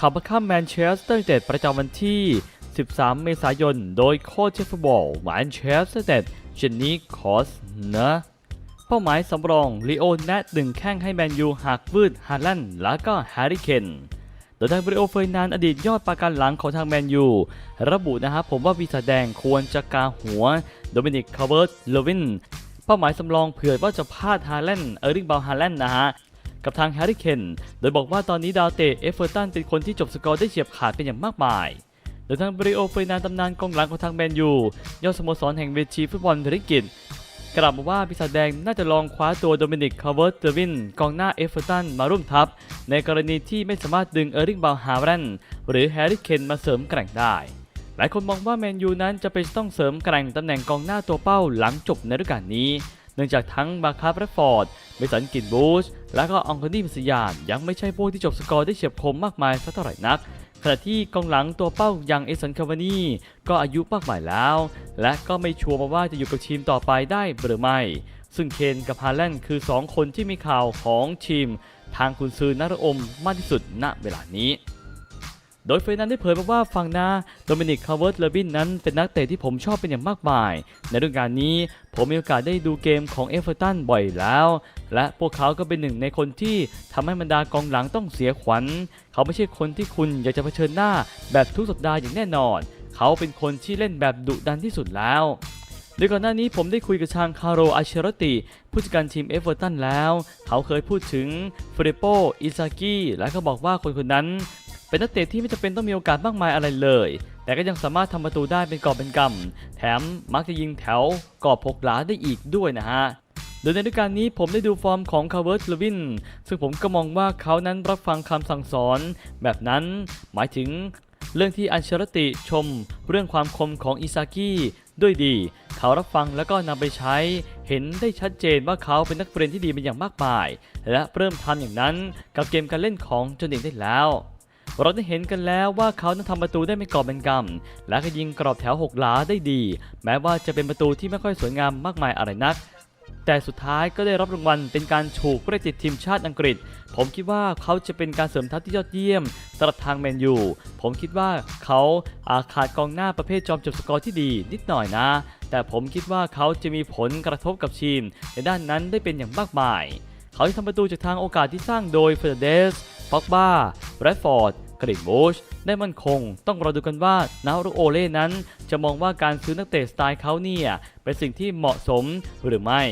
ขับมาข้ามแมนเชสเตอร์ยูไนเต็ดประจำวันที่ 13 เมษายน โดยโค้ชเชฟฟุตบอลแมนเชสเตอร์ยูไนเต็ดเจนนี่คอสนะเป้าหมายสำรองลีโอแนดดึงแข้งให้แมนยูหากวืดฮาแลนด์และก็แฮร์รี่เคนโดยทางบริโอเฟยนานอดีตยอดประกันหลังของทางแมนยู ระบุนะครับผมว่าวีซาแดงควรจะกาหัว โดมินิกคาร์เบิร์ตเลวินเป้าหมายสำรองเผื่อว่าจะพลาดฮาแลนด์เออร์ลิงบาลฮาแลนด์นะฮะ กับทางแฮร์รี่เคนโดยบอกว่าตอนนี้ดาวเตะเอฟเวอร์ตันเป็นคนที่จบสกอร์ได้เฉียบขาดเป็นอย่างมากมายโดยทางบริโอเฟยนานตำนานกองหลังของทางแมนยูยอดสโมสรแห่งเวทีฟุตบอลธุรกิจกล่าวมาว่าปีศาจแดงน่าจะลองคว้าตัวโดมินิกคาร์เวิร์ตเดวินกองหน้าเอฟเวอร์ตันมาร่วมทัพ ในกรณีที่ไม่สามารถดึงเออร์ลิงบาลฮาแลนหรือแฮร์รี่เคนมาเสริมแกร่งได้ หลายคนมองว่าแมนยูนั้นจะเป็นต้องเสริมแกร่งตำแหน่งกองหน้าตัวเป้าหลังจบในฤดูกาลนี้ เนื่องจากทั้งบาคาร์แรฟอร์ดเมสันกินบูช และก็องโคนี่มัสยานยังไม่ใช่พวกที่จบสกอร์ได้เฉียบคมมากมายสักเท่าไหร่นักขณะที่กองหลังตัวเป้าอย่างเอสันคาวานีก็อายุมากมายแล้ว และก็ไม่ชัวร์มาว่าจะอยู่กับทีมต่อไปได้หรือไม่ ซึ่งเคนกับฮาแลนด์คือ 2 คนที่มีข่าวของทีม ทางคุณซือนรอมมากที่สุดณเวลานี้ โดยเฟยร์นันได้เผยมาว่าฝั่งนาโดมินิก คาร์เวิร์ตเลวินนั้นเป็นนักเตะที่ผมชอบเป็นอย่างมากมาย ในฤดูกาลนี้ผมมีโอกาสได้ดูเกมของเอฟเวอร์ตันบ่อยแล้ว และพวกเขาก็เป็นหนึ่งในคนที่ทำให้บรรดากองหลังต้องเสียขวัญ เขาไม่ใช่คนที่คุณอยากจะเผชิญหน้าแบบทุกสัปดาห์อย่างแน่นอน เขาเป็นคนที่เล่นแบบดุดันที่สุดแล้วโดยก่อนหน้านี้ผมได้คุยกับทางคาร์โรอาเชรติ ผู้จัดการทีมเอฟเวอร์ตันแล้ว เขาเคยพูดถึงเฟรโปอิซากิและก็บอกว่าคนคนนั้น เป็นนักเตะที่ไม่จำเป็นต้องมีโอกาสมากมายอะไรเลย แต่ก็ยังสามารถทำประตูได้เป็นกอบเป็นกำแถมมักจะยิงแถวกอบหกหลาได้อีกด้วยนะฮะโดยในฤดูกาลนี้ผมได้ดูฟอร์มของคาร์เวิร์ตลวิน ซึ่งผมก็มองว่าเขานั้นรับฟังคำสั่งสอน แบบนั้นหมายถึงเรื่องที่อันเชรติชม เรื่องความคมของอิซากิด้วยดี เขารับฟังแล้วก็นำไปใช้ เห็นได้ชัดเจนว่าเขาเป็นนักเรียนที่ดีเป็นอย่างมากมาย และเริ่มทำอย่างนั้นกับเกมการเล่นของจนเด็กได้แล้ว เราได้เห็นกันแล้วว่าเขานั้นทำประตูได้ไม่กรอบเป็นกำและก็ยิงกรอบแถวหกหลาได้ดี แม้ว่าจะเป็นประตูที่ไม่ค่อยสวยงามมากมายอะไรนัก แต่สุดท้ายก็ได้รับรางวัลเป็นการถูกเรียกติดทีมชาติอังกฤษ ผมคิดว่าเขาจะเป็นการเสริมทัพที่ยอดเยี่ยมสำหรับทางแมนยู ผมคิดว่าเขาอาขาดกองหน้าประเภทจอมจบสกอร์ที่ดีนิดหน่อยนะ แต่ผมคิดว่าเขาจะมีผลกระทบกับทีม ในด้านนั้นได้เป็นอย่างมากมาย เขาจะทำประตูจากทางโอกาสที่สร้างโดยเฟอร์เดสป็อกบ้าแรดฟอร์ด กริดบูชได้มั่นคง ต้องรอดูกันว่านารุโอเล่นั้น จะมองว่าการซื้อนักเตะสไตล์เขาเนี่ยเป็นสิ่งที่เหมาะสมหรือไม่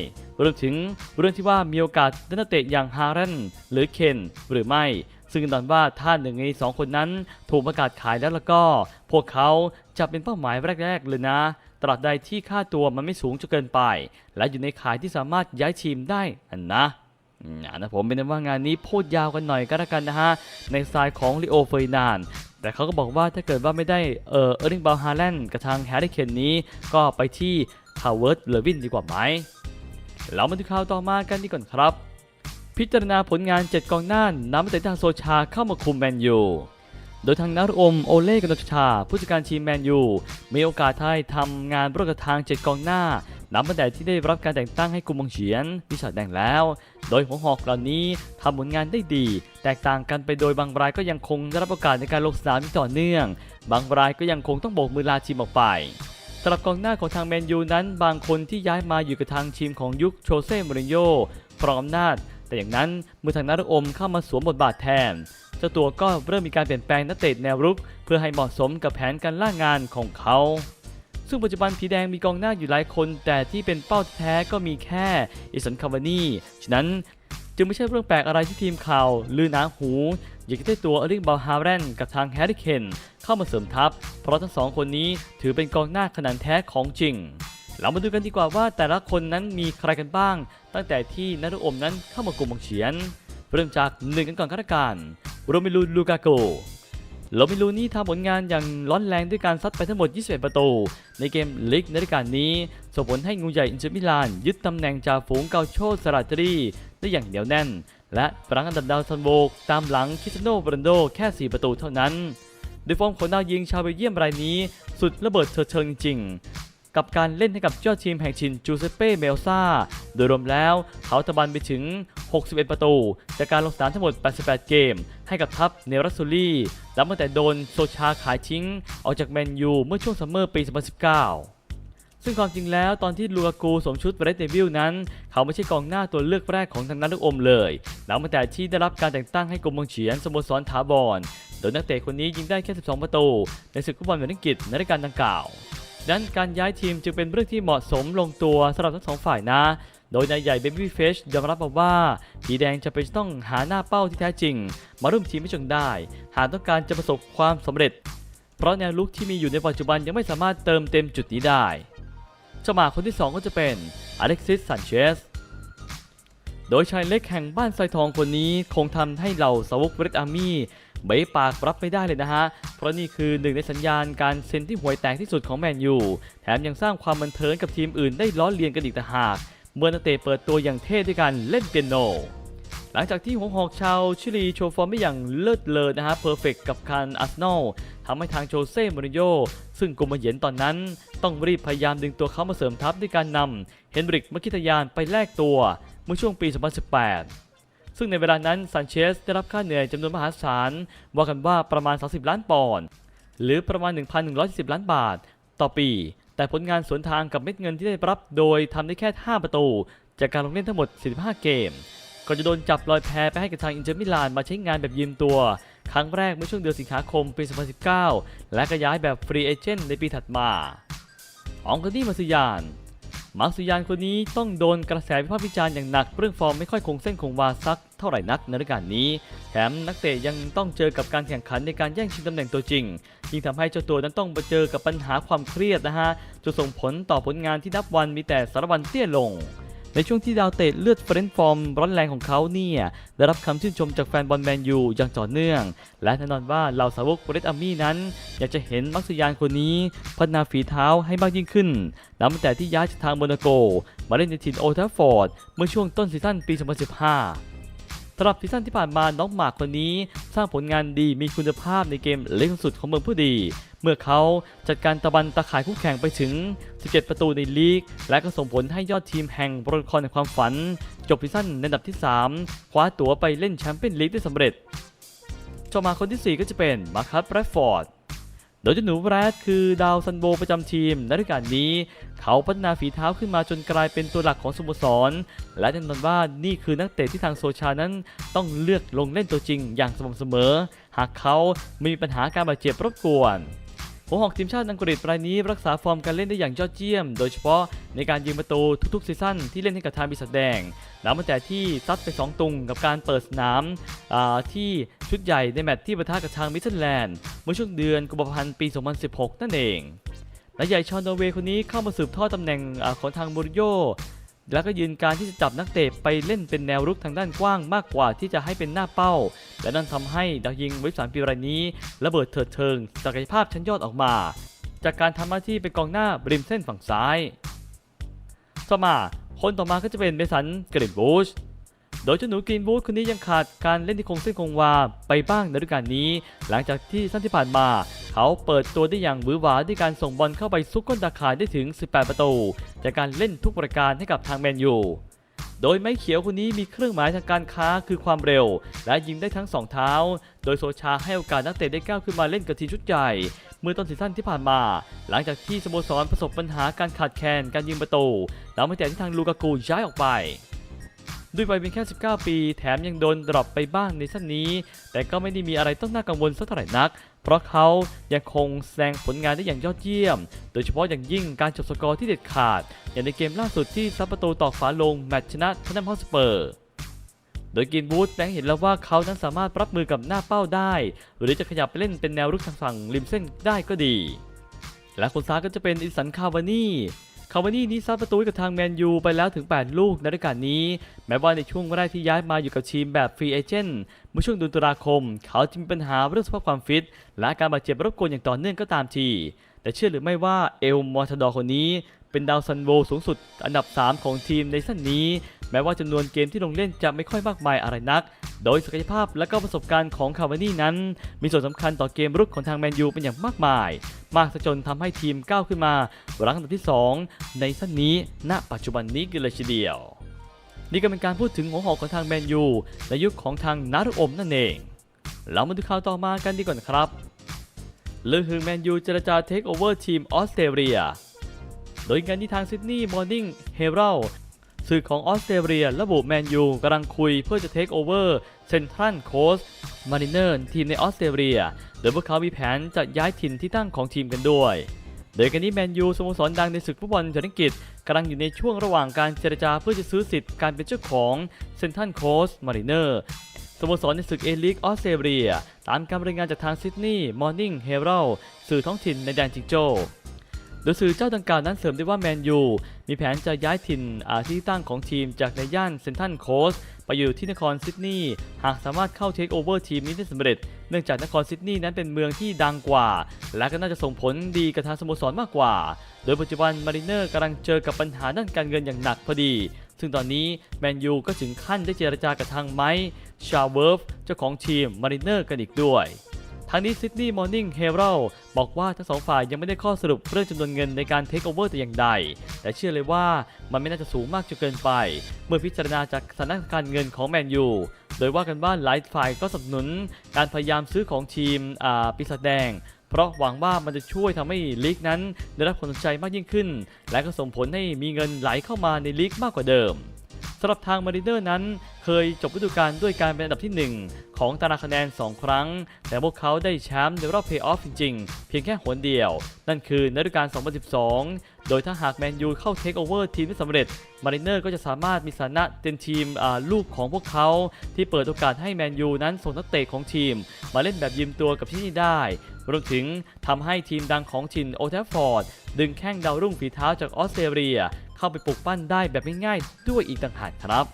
รวมถึงเรื่องที่ว่ามีโอกาสได้นักเตะอย่างฮารันหรือเคนหรือไม่ ซึ่งตอนว่าถ้าหนึ่งในสองคนนั้นถูกประกาศขายแล้วแล้วก็ พวกเขาจะเป็นเป้าหมายแรก ๆ เลยนะตราบใดที่ค่าตัวมันไม่สูงจนเกินไป และอยู่ในขายที่สามารถย้ายทีมได้อันนะ นะผมเป็นว่างานนี้พูดยาวกันหน่อยก็แล้วกันนะฮะ ในสไตล์ของลิโอเฟยนานแต่เขาก็บอกว่าถ้าเกิดว่าไม่ได้เออเออร์ลิงบาฮาแลนด์กับทางแฮร์รี่เคนนี้ ก็ไปที่คาร์เวิร์ดเลวินดีกว่าไหมเรามาดูข่าวต่อมากันดีก่อนครับ พิจารณาผลงาน 7 กองหน้านำนักเตะทางโซชาเข้ามาคุมแมนยูโดยทางนารุอมโอเล่กนกชา ผู้จัดการทีมแมนยูมีโอกาสให้ทำงานร่วมกับทาง 7 กองหน้า นับตั้งแต่ที่ได้รับการแต่งตั้งให้กุมบังเฉียนวิชาแดงแล้ว โดยหัวหอกเหล่านี้ทำผลงานได้ดี แตกต่างกันไปโดยบางรายก็ยังคงได้รับโอกาสในการลงสนามอย่งต่อเนื่อง บางรายก็ยังคงต้องโบกมือลาทีมออกไปสำหรับกองหน้าของทางแมนยูนั้น บางคนที่ย้ายมาอยู่กับทางทีมของยุคโชเซ่มูรินโญ่พร้อมอำนาจแต่อย่างนั้นเมื่อทางนารุอมเข้ามาสวมบทบาทแทนเจ้าตัวก็เริ่มมีการเปลี่ยนแปลงนักเตะแนวรุก เพื่อให้เหมาะสมกับแผนการล่างานของเขา ซึ่งปัจจุบันผีแดงมีกองหน้าอยู่หลายคน แต่ที่เป็นเป้าแท้ก็มีแค่อิสันคาวานี่ฉะนั้นจึงไม่ใช่เรื่องแปลกอะไรที่ทีมข่าวลือหนาหู อยากจะได้ตัวเอริงบาฮาแรนกับทางแฮร์รี่เคนเข้ามาเสริมทัพ เพราะทั้งสองคนนี้ถือเป็นกองหน้าขนาดแท้ของจริง เรามาดูกันดีกว่าว่าแต่ละคนนั้นมีใครกันบ้าง ตั้งแต่ที่นัรุอมนั้นเข้ามากลุ่มบังเฉียน เริ่มจากหนึ่งกันก่อนก็แล้วกันโรเมลูลูกาโก โรเมลูนี่ทำผลงานอย่างร้อนแรงด้วยการซัดไปทั้งหมด 21 ประตู ในเกมลีกในฤดูกาลนี้ ส่งผลให้งูใหญ่อินเตอร์มิลาน ยึดตำแหน่งจ่าฝูงเกาโชสราตรีได้อย่างเหนียวแน่น และรั้งอันดับดาวซันโบกตามหลังคิสเตโนบรันโดแค่ 4 ประตูเท่านั้น โดยฟอร์มของดาวยิงชาวเบลเยียมรายนี้ สุดระเบิดเถิดเทิงจริง กับการเล่นให้กับยอดทีมแห่งชินจูเซเป้เมลซาโดยรวมแล้วเขาตะบันไปถึง 61 ประตู จากการลงสนามทั้งหมด 88 เกม ให้กับทัพเนรัสซูลี่และตั้งแต่โดนโซชาขายทิ้ง ออกจากแมนยูเมื่อช่วงซัมเมอร์ปี 2019ซึ่งความจริงแล้วตอนที่ลูกากูสวมชุดเรดเดวิลนั้น เขาไม่ใช่กองหน้าตัวเลือกแรกของทางด้านลูกอมเลย หลังมาแต่ที่ได้รับการแต่งตั้งให้กรมบังเฉียนสโมสรถาวรโดยนักเตะคนนี้ยิงได้แค่ 12 ประตู ในศึกฟุตบอลแมนอังกฤษในรายการดังกล่าว นั้นการย้ายทีมจึงเป็นเรื่องที่เหมาะสมลงตัวสำหรับทั้งสองฝ่ายนะ โดยนายใหญ่เบบี้เฟชยอมรับมาว่าผีแดงจะเป็นต้องหาหน้าเป้าที่แท้จริง มาร่วมทีมให้จงได้ หากต้องการจะประสบความสำเร็จ เพราะแนวลุกที่มีอยู่ในปัจจุบันยังไม่สามารถเติมเต็มจุดนี้ได้เจ้าหมาคนที่ 2 ก็จะเป็นอเล็กซิสซันเชสโดยชายเล็กแห่งบ้านไซทองคนนี้คงทำให้เหล่าสาวกเรดอาร์มี่ เบยปากรับไม่ได้เลยนะฮะ เพราะนี่คือหนึ่งในสัญญาณการเซ็นที่ห่วยแตกที่สุดของแมนยู แถมยังสร้างความบันเทิงกับทีมอื่นได้ล้อเลียนกันอีกต่างหาก เมื่อนักเตะเปิดตัวอย่างเท่ด้วยการเล่นเปียโน หลังจากที่หัวหอกชาวชิลีโชว์ฟอร์มได้อย่างเลิศเลอนะฮะเพอร์เฟกกับการอาร์เซนอลทำให้ทางโจเซ่มอรินโญ่ซึ่งกุมมาเย็นตอนนั้น ต้องรีบพยายามดึงตัวเขามาเสริมทัพด้วยการนำเฮนริกมคิทยานไปแลกตัวเมื่อช่วงปี 2018 ซึ่งในเวลานั้นซันเชสได้รับค่าเหนื่อยจำนวนมหาศาลว่ากันว่าประมาณ 30 ล้านปอนด์หรือประมาณ 1,110 ล้านบาท ต่อปี แต่ผลงานสวนทางกับเม็ดเงินที่ได้รับโดยทำได้แค่ 5 ประตู จากการลงเล่นทั้งหมด 45 เกมก่อนจะโดนจับลอยแพไปให้กับทางอินเตอร์มิลานมาใช้งานแบบยืมตัว ครั้งแรกเมื่อช่วงเดือนสิงหาคมปี 2019 และก็ย้ายแบบฟรีเอเจนต์ในปีถัดมา อองกานี่มาซุยาน มาร์สุยานคนนี้ต้องโดนกระแสวิพากษ์วิจารณ์อย่างหนักเรื่องฟอร์มไม่ค่อยคงเส้นคงวาสักเท่าไหร่นักในฤดูกาลนี้ แถมนักเตะยังต้องเจอกับการแข่งขันในการแย่งชิงตำแหน่งตัวจริงยิ่งทำให้เจ้าตัวนั้นต้องมาเจอกับปัญหาความเครียดนะฮะจนส่งผลต่อผลงานที่นับวันมีแต่สารวันเตี้ยลง ในช่วงที่ดาวเตะเลือดเฟรนช์ฟอร์มร้อนแรงของเขาเนี่ยได้รับคำชื่นชมจากแฟนบอลแมนยูอย่างต่อเนื่อง และแน่นอนว่าเหล่าสาวกเรดอามี่นั้น อยากจะเห็นมักซิยานคนนี้พัฒนาฝีเท้าให้มากยิ่งขึ้นนับแต่ที่ย้ายจากทางโมนาโก มาเล่นในทีมโอทัฟฟอร์ดเมื่อช่วงต้นซีซั่นปี 2015 สำหรับซีซั่นที่ผ่านมาน้องหมากคนนี้ สร้างผลงานดีมีคุณภาพในเกมเล็กสุดของเมืองผู้ดี เมื่อเขาจัดการตะบันตะข่ายคู่แข่งไปถึง 17 ประตูในลีก และก็ส่งผลให้ยอดทีมแห่งบรโตคอนในความฝัน จบซีซั่นในอันดับที่ 3 คว้าตั๋วไปเล่นแชมเปี้ยนลีกได้สำเร็จต่อมาคนทีสี่4 ก็จะเป็นมาร์คัสแบรดฟอร์ด โดยเจ้าหนูแบรดคือดาวซันโบประจำทีมในฤดูกาลนี้ เขาพัฒนาฝีเท้าขึ้นมาจนกลายเป็นตัวหลักของสโมสร และแน่นอนว่านี่คือนักเตะที่ทางโซชานั้น ต้องเลือกลงเล่นตัวจริงอย่างสม่ำเสมอ หากเขาไม่มีปัญหาการบาดเจ็บรบกวน หัวหอกทีมชาติอังกฤษรายนี้รักษาฟอร์มการเล่นได้อย่างยอดเยี่ยม โดยเฉพาะในการยิงประตูทุกๆซีซั่นที่เล่นให้กับทางบิสัดแดงนับตั้งแต่ที่ซัดไป 2 ตุงกับการเปิดสนามาที่ชุดใหญ่ในแมตช์ที่ปะทะกับทางมิสเซอร์แลนด์เมื่อช่วงเดือนกุมภาพันธ์ปี 2016 นั่นเองและใหญ่ชอนโนอร์เวย์คนนี้เข้ามาสืบทอดตำแหน่งอของทางมูริโญ่ แล้วก็ยืนการที่จะจับนักเตะไปเล่นเป็นแนวรุกทางด้านกว้างมากกว่าที่จะให้เป็นหน้าเป้า และนั่นทำให้ดาวยิงเว็บสามปีรายนี้ ระเบิดเถิดเทิงศักยภาพชั้นยอดออกมา จากการทำหน้าที่เป็นกองหน้าริมเส้นฝั่งซ้ายต่อมาคนต่อมาก็จะเป็นเมสันกรินบูชโดยเจ้าหนูกรีนบูธคนนี้ยังขาดการเล่นที่คงเส้นคงวาไปบ้างในฤดูกาลนี้ หลังจากที่สั้นที่ผ่านมา เขาเปิดตัวได้อย่างหวือหวาด้วยการส่งบอลเข้าไปซุกก้นตาข่ายได้ถึง 18 ประตู จากการเล่นทุกประการให้กับทางแมนยู โดยไม้เขียวคนนี้มีเครื่องหมายทางการค้าคือความเร็ว และยิงได้ทั้งสองเท้า โดยโซชาให้โอกาสนักเตะได้ก้าวขึ้นมาเล่นกับทีมชุดใหญ่ เมื่อต้นซีซั่นที่ผ่านมา หลังจากที่สโมสรประสบปัญหาการขาดแคลนการยิงประตูหลังจากที่ทางลูกากูย้ายออกไปด้วยวัยเพียงแค่ 19 ปี แถมยังโดนดรอปไปบ้างในสั้นนี้ แต่ก็ไม่ได้มีอะไรต้องน่ากังวลสักเท่าไหร่นัก เพราะเขายังคงแสดงผลงานได้อย่างยอดเยี่ยม โดยเฉพาะอย่างยิ่งการจบสกอร์ที่เด็ดขาด อย่างในเกมล่าสุดที่ซับประตูตอกฝาลงแมตช์ชนะทนแนมฮอสเปอร์ โดยกินบูธแบงค์เห็นแล้วว่าเขานั้นสามารถรับมือกับหน้าเป้าได้ หรือจะขยับไปเล่นเป็นแนวรุกทางฝั่งริมเส้นได้ก็ดี และคนซ้ายก็จะเป็นอิสันคาวานี่ คาวานี่นี้ซัดประตูให้กับทางแมนยูไปแล้วถึง 8 ลูกในฤดูกาลนี้ แม้ว่าในช่วงแรกที่ย้ายมาอยู่กับทีมแบบฟรีเอเจนต์เมื่อช่วงเดือนตุลาคม เขาจะมีปัญหาเรื่องสภาพความฟิต และการบาดเจ็บรบกวนอย่างต่อเนื่องก็ตามที แต่เชื่อหรือไม่ว่าเอลมอร์ทดอคนนี้ เป็นดาวซันโวสูงสุดอันดับ 3 ของทีมในสั้นนี้ แม้ว่าจำนวนเกมที่ลงเล่นจะไม่ค่อยมากมายอะไรนัก โดยศักยภาพและก็ประสบการณ์ของคาวานี่นั้น มีส่วนสำคัญต่อเกมรุกของทางแมนยูเป็นอย่างมากมาย มากซะจนทำให้ทีมก้าวขึ้นมารั้งอันดับที่ 2 ในสั้นนี้ ณ ปัจจุบันนี้กันเลยทีเดียว นี่ก็เป็นการพูดถึงหัวหอกของทางแมนยูในยุคของทางนารุอมนั่นเอง เรามาดูข่าวต่อมากันดีกว่านครับเลือฮึงแมนยูเจรจาเทคโอเวอร์ทีมออสเตรเลีย โดยงานที่ทางซิดนีย์มอร์นิ่งเฮเรล สื่อของออสเตรเลียระบุแมนยูกำลังคุยเพื่อจะเทคโอเวอร์เซนทรัลโคสมาริเนอร์ทีมในออสเตรเลียโดยพวกเขามีแผนจะย้ายถิ่นที่ตั้งของทีมกันด้วย โดยกันนี้แมนยูสโมสรดังในศึกฟุตบอลจากอังกฤษกำลังอยู่ในช่วงระหว่างการเจรจาเพื่อจะซื้อสิทธิ์การเป็นเจ้าของเซนทรัลโคสมาริเนอร์สโมสรในศึกเอลิกออสเตรเลียตามการรายงานจากทางซิดนีย์มอร์นิ่งเฮเรลสื่อท้องถิ่นในแดนจิงโจ้โดยสื่อเจ้าดังกล่าวนั้นเสริมด้วยว่าแมนยู มีแผนจะย้ายถิ่นที่ตั้งของทีมจากในย่านเซนทรัลโคสไปอยู่ที่นครซิดนีย์หากสามารถเข้าเทคโอเวอร์ทีมนี้ได้สำเร็จ เนื่องจากนครซิดนีย์นั้นเป็นเมืองที่ดังกว่า และก็น่าจะส่งผลดีกับทางสโมสรมากกว่า โดยปัจจุบันมาริเนอร์กำลังเจอกับปัญหาด้านการเงินอย่างหนักพอดี ซึ่งตอนนี้แมนยูก็ถึงขั้นได้เจรจากับทางไมค์ชาเวิร์ฟเจ้าของทีมมาริเนอร์กันอีกด้วย ทางนี้ซิดนีย์มอร์นิ่งเฮเรลบอกว่าทั้งสองฝ่ายยังไม่ได้ข้อสรุปเรื่องจำนวนเงินในการเทคโอเวอร์แต่อย่างใด แต่เชื่อเลยว่ามันไม่น่าจะสูงมากจนเกินไป เมื่อพิจารณาจากสถานการณ์เงินของแมนยูโดยว่ากันว่าหลายฝ่ายก็สนับสนุนการพยายามซื้อของทีมอ่าปีศาจแดงเพราะหวังว่ามันจะช่วยทำให้ลีกนั้นได้รับความสนใจมากยิ่งขึ้น และก็ส่งผลให้มีเงินไหลเข้ามาในลีกมากกว่าเดิม สำหรับทางมาริเนอร์นั้น เคยจบฤดูกาลด้วยการเป็นอันดับที่ 1 ของตารางคะแนน 2 ครั้ง แต่พวกเขาได้แชมป์ในรอบเพลย์ออฟจริงๆ เพียงแค่หนเดียว นั่นคือในฤดูกาล 2012 โดยถ้าหากแมนยูเข้าเทคโอเวอร์ทีมได้สำเร็จ มาริเนอร์ก็จะสามารถมีสถานะเป็นทีมลูกของพวกเขา ที่เปิดโอกาสให้แมนยูนั้นส่งนักเตะของทีม มาเล่นแบบยืมตัวกับที่นี่ได้รวมถึงทำให้ทีมดังของชินโอเทฟฟอร์ด ดึงแข้งดาวรุ่งฝีเท้าจากออสเตรเลีย เข้าไปปลูกปั้นได้แบบง่ายๆด้วยอีกต่างหากครับ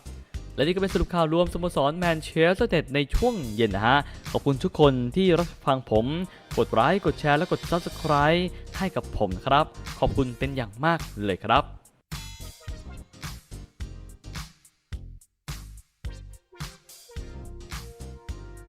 และนี่ก็เป็นสรุปข่าวรวมสโมสรแมนเชสเตอร์เต็ดในช่วงเย็นนะฮะ ขอบคุณทุกคนที่รับฟังผม กดไลค์กดแชร์และกด Subscribe ให้กับผมนะครับ ขอบคุณเป็นอย่างมากเลยครับ